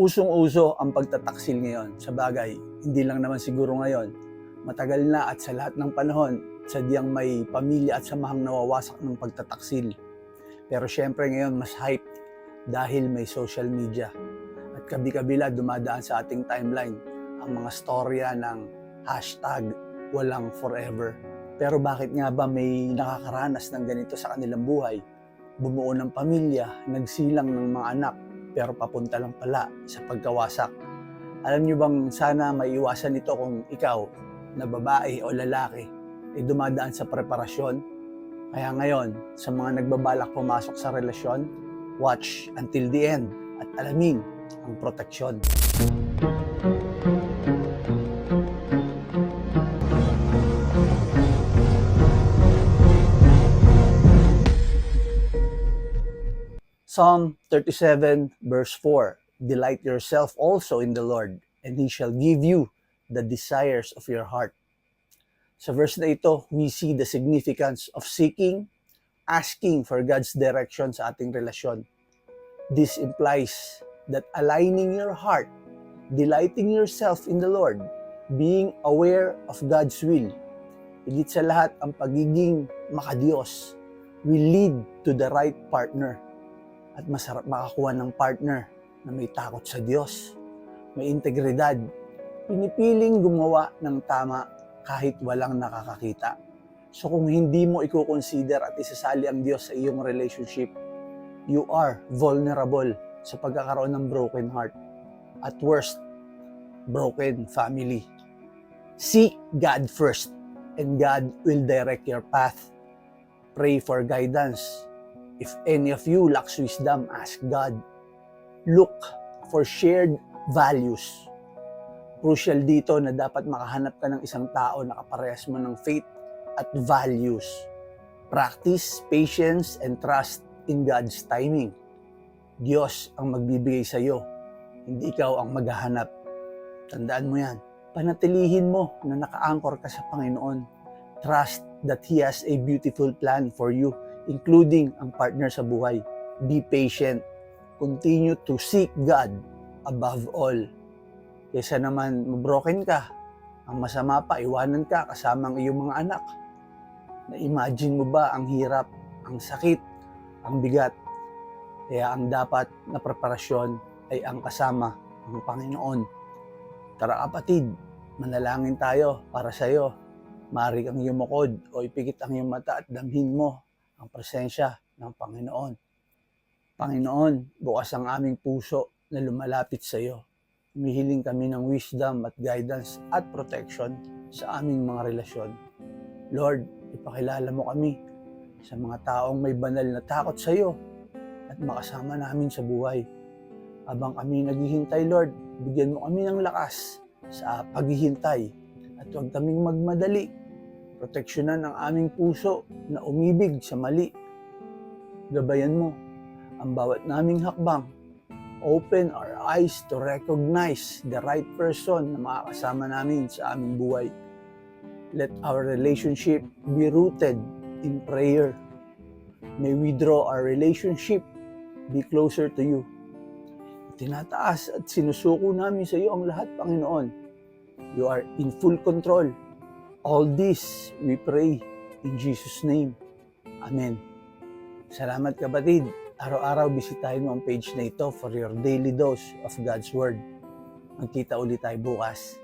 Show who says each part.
Speaker 1: Usong-uso ang pagtataksil ngayon. Sa bagay, hindi lang naman siguro ngayon. Matagal na at sa lahat ng panahon, sadyang may pamilya at samahang nawawasak ng pagtataksil. Pero syempre ngayon mas hype dahil may social media. At kabi-kabila dumadaan sa ating timeline ang mga storya ng hashtag walang forever. Pero bakit nga ba may nakakaranas ng ganito sa kanilang buhay? Bumuo ng pamilya, nagsilang ng mga anak, pero papunta lang pala sa pagkawasak. Alam niyo bang sana maiwasan ito kung ikaw na babae o lalaki ay dumadaan sa preparasyon? Kaya ngayon, sa mga nagbabalak pumasok sa relasyon, watch until the end at alamin ang proteksyon. Psalm 37 verse 4 Delight yourself also in the Lord, and He shall give you the desires of your heart. Sa verse na ito, we see the significance of seeking, asking for God's direction sa ating relasyon. This implies that aligning your heart, delighting yourself in the Lord, being aware of God's will, higit sa lahat ang pagiging makadiyos will lead to the right partner at masarap makakuha ng partner na may takot sa Diyos, may integridad, pinipiling gumawa ng tama kahit walang nakakakita. So kung hindi mo i-consider at isasali ang Diyos sa iyong relationship, you are vulnerable sa pagkakaroon ng broken heart. At worst, broken family. Seek God first and God will direct your path. Pray for guidance. If any of you lacks wisdom, ask God. Look for shared values. Crucial dito na dapat makahanap ka ng isang tao na kaparehas mo ng faith at values. Practice patience and trust in God's timing. Diyos ang magbibigay sa iyo, hindi ikaw ang maghahanap. Tandaan mo yan. Panatilihin mo na nakaangkor ka sa Panginoon. Trust that He has a beautiful plan for you, including ang partner sa buhay. Be patient. Continue to seek God above all. Kesa naman mabroken ka, ang masama pa, iwanan ka kasama ang iyong mga anak. Na-imagine mo ba ang hirap, ang sakit, ang bigat? Kaya ang dapat na preparasyon ay ang kasama ng Panginoon. Tara kapatid, manalangin tayo para sa iyo. Mari kang yumukod o ipikit ang iyong mata at damhin mo ang presensya ng Panginoon. Panginoon, bukas ang aming puso na lumalapit sa iyo. Humihiling kami ng wisdom at guidance at protection sa aming mga relasyon. Lord, ipakilala mo kami sa mga taong may banal na takot sa iyo at makasama namin sa buhay. Habang kami naghihintay, Lord, bigyan mo kami ng lakas sa paghihintay at huwag kaming magmadali. Proteksyonan ang aming puso na umibig sa mali. Gabayan mo ang bawat naming hakbang. Open our eyes to recognize the right person na makakasama namin sa aming buhay. Let our relationship be rooted in prayer. May we draw our relationship be closer to you. Tinataas at sinusuko namin sa iyo ang lahat, Panginoon. You are in full control. All this we pray in Jesus' name. Amen. Salamat kapatid. Araw-araw bisitahin mo ang page na ito for your daily dose of God's Word. Magkita ulit tayo bukas.